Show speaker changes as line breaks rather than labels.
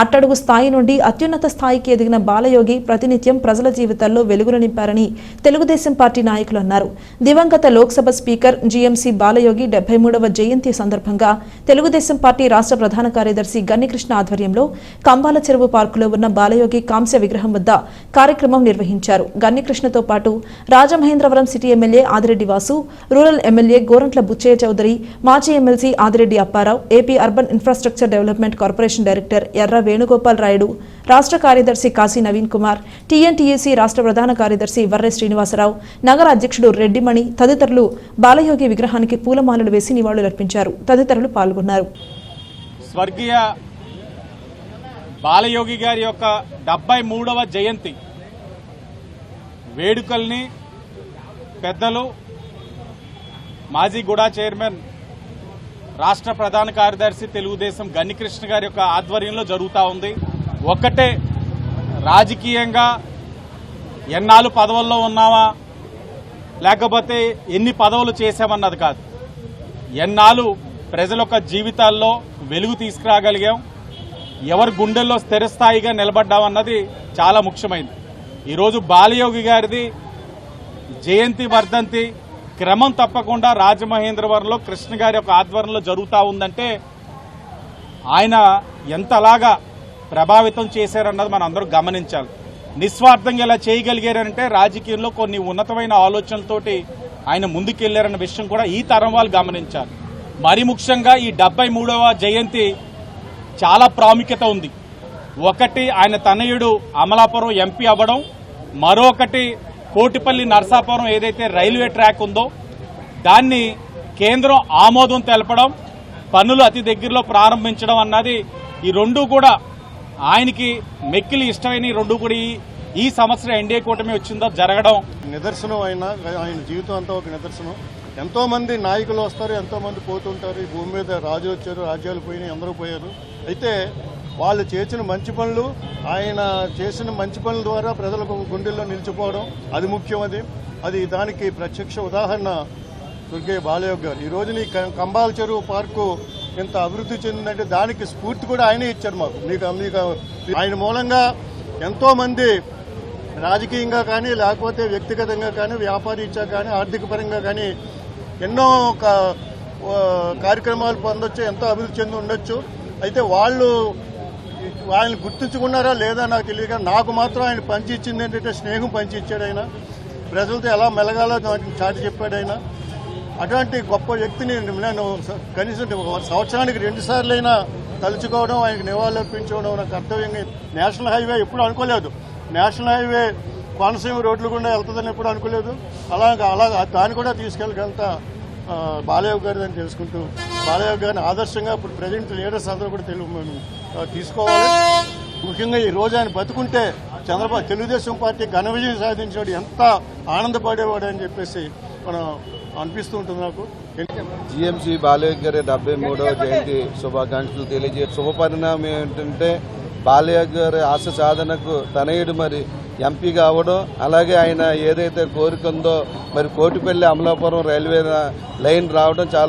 అట్టడుగు స్థాయి నుండి అత్యున్నత స్థాయికి ఎదిగిన బాలయోగి ప్రతినిత్యం ప్రజల జీవితాల్లో వెలుగులు నింపారని తెలుగుదేశం పార్టీ నాయకులు అన్నారు. దివంగత లోక్సభ స్పీకర్ జీఎంసీ బాలయోగి డెబ్బై మూడవ జయంతి సందర్భంగా తెలుగుదేశం పార్టీ రాష్ట్ర ప్రధాన కార్యదర్శి గన్నికృష్ణ ఆధ్వర్యంలో కంబాల చెరువు పార్కులో ఉన్న బాలయోగి కాంస్య విగ్రహం వద్ద కార్యక్రమం నిర్వహించారు. గన్నికృష్ణతో పాటు Rajamahendravaram city MLA Adireddy Vasu rural MLA Gorantla Butchaiah Chowdary మాజీ MLC Adireddy Apparao AP urban infrastructure development corporation director Erra Venugopal Rayudu రాష్ట్ర కార్యదర్శి కాశీ నవీన్ కుమార్ టీఎన్టీఏసీ రాష్ట్ర ప్రధాన కార్యదర్శి వర్రె శ్రీనివాసరావు నగర అధ్యక్షుడు రెడ్డిమణి తదితరులు బాలయోగి విగ్రహానికి పూలమాలలు వేసి నివాళులర్పించారు. తదితరులు పాల్గొన్నారు.
స్వర్గీయ బాలయోగి గారి యొక్క డెబ్బై మూడవ జయంతి. వేడుకల్ని పెద్దలు మాజీ గుడా చైర్మన్ రాష్ట్ర ప్రధాన కార్యదర్శి తెలుగుదేశం గన్నికృష్ణ గారి యొక్క ఆధ్వర్యంలో జరుగుతూ ఉంది. ఒక్కటే రాజకీయంగా ఎన్నాళ్ళు పదవుల్లో ఉన్నావా? లేకపోతే ఎన్ని పదవులు చేశామన్నది కాదు. ఎన్నాళ్ళు ప్రజల యొక్క జీవితాల్లో వెలుగు తీసుకురాగలిగాం? ఎవరి గుండెల్లో స్థిరస్థాయిగా నిలబడ్డామన్నది చాలా ముఖ్యమైనది ఈరోజు బాలయోగి గారిది జయంతి వర్ధంతి క్రమం తప్పకుండా రాజమహేంద్రవరంలో కృష్ణ గారి యొక్క ఆధ్వర్యంలో జరుగుతూ ఉందంటే ఆయన ఎంతలాగా ప్రభావితం చేశారన్నది మనం అందరూ గమనించాలి. నిస్వార్థంగా ఇలా చేయగలిగారంటే రాజకీయంలో కొన్ని ఉన్నతమైన ఆలోచనలతోటి ఆయన ముందుకెళ్ళారన్న విషయం కూడా ఈ తరం వాళ్ళు గమనించాలి. మరి ముఖ్యంగా ఈ డెబ్బై మూడవ జయంతి చాలా ప్రాముఖ్యత ఉంది. ఒకటి ఆయన తనయుడు అమలాపురం ఎంపీ అవ్వడం మరొకటి కోటిపల్లి నర్సాపురం ఏదైతే రైల్వే ట్రాక్ ఉందో దాన్ని కేంద్రం ఆమోదం తెలపడం పనులు అతి దగ్గరలో ప్రారంభించడం అన్నది ఈ రెండు కూడా ఆయనకి మెక్కిలి ఇష్టమైన రెండు కూడా ఈ- ఈ సంవత్సరం ఎన్డీఏ కూటమి వచ్చిందో జరగడం.
నిదర్శనం ఆయన ఆయన జీవితం అంతా ఒక నిదర్శనం. ఎంతో మంది నాయకులు వస్తారు ఎంతో మంది పోతుంటారు ఈ భూమి మీద రాజు వచ్చారు రాజ్యాలు పోయినాయి అందరూ పోయారు. అయితే వాళ్ళు చేసిన మంచి పనులు ఆయన చేసిన మంచి పనుల ద్వారా ప్రజలకు గుండెల్లో నిలిచిపోవడం అది ముఖ్యం అది. అది దానికి ప్రత్యక్ష ఉదాహరణ దుర్గే బాలయోగ్ గారు. ఈ రోజున ఈ కంబాల చెరువు పార్కు ఇంత అభివృద్ధి చెందిందంటే దానికి స్ఫూర్తి కూడా ఆయనే ఇచ్చారు మాకు. మీకు మీకు ఆయన మూలంగా ఎంతో మంది రాజకీయంగా కానీ లేకపోతే వ్యక్తిగతంగా కానీ వ్యాపారీత్యా కానీ ఆర్థిక పరంగా కానీ ఎన్నో కార్యక్రమాలు పొందొచ్చు ఎంతో అభివృద్ధి చెంది ఉండొచ్చు. అయితే వాళ్ళు ఆయన గుర్తుంచుకున్నారా లేదా నాకు తెలియదు కానీ నాకు మాత్రం ఆయన పంచి ఇచ్చింది ఏంటంటే స్నేహం పంచి ఇచ్చాడు ఆయన. ప్రజలతో ఎలా మెలగాలో నాకు చాటి చెప్పాడు ఆయన. అటువంటి గొప్ప వ్యక్తిని నేను కనీసం సంవత్సరానికి రెండు సార్లైనా తలుచుకోవడం ఆయనకు నివాళులర్పించుకోవడం నా కర్తవ్యంగా నేషనల్ హైవే ఎప్పుడు అనుకోలేదు. నేషనల్ హైవే కోనసీమ రోడ్లు గుండా వెళ్తుందని ఎప్పుడు అనుకోలేదు. అలాగా అలా దాన్ని కూడా తీసుకెళ్ళగలుగుతా బాలయ్య గారు దాన్ని తెలుసుకుంటూ బాలయ్య గారిని ఆదర్శంగా ఇప్పుడు ప్రజెంట్ లీడర్స్ అందరూ కూడా తెలుగు మనం, తీసుకోవాలి. ముఖ్యంగా ఈ రోజు ఆయన బతుకుంటే చంద్రబాబు తెలుగుదేశం పార్టీ ఘన విజయం సాధించాడు. ఎంత ఆనందపడేవాడు అని చెప్పేసి మనం అనిపిస్తూ ఉంటుంది నాకు.
జిఎంసీ బాలయ్య గారి డెబ్బై మూడవ జయంతి శుభాకాంక్షలు తెలియజే శుభ పరిణామం ఏంటంటే బాలయ్య గారి ఆశ సాధనకు తనయుడు మరి ఎంపీ కావడం అలాగే ఆయన ఏదైతే కోరిక ఉందో మరి కోటిపల్లి అమలాపురం రైల్వే లైన్ రావడం చాలా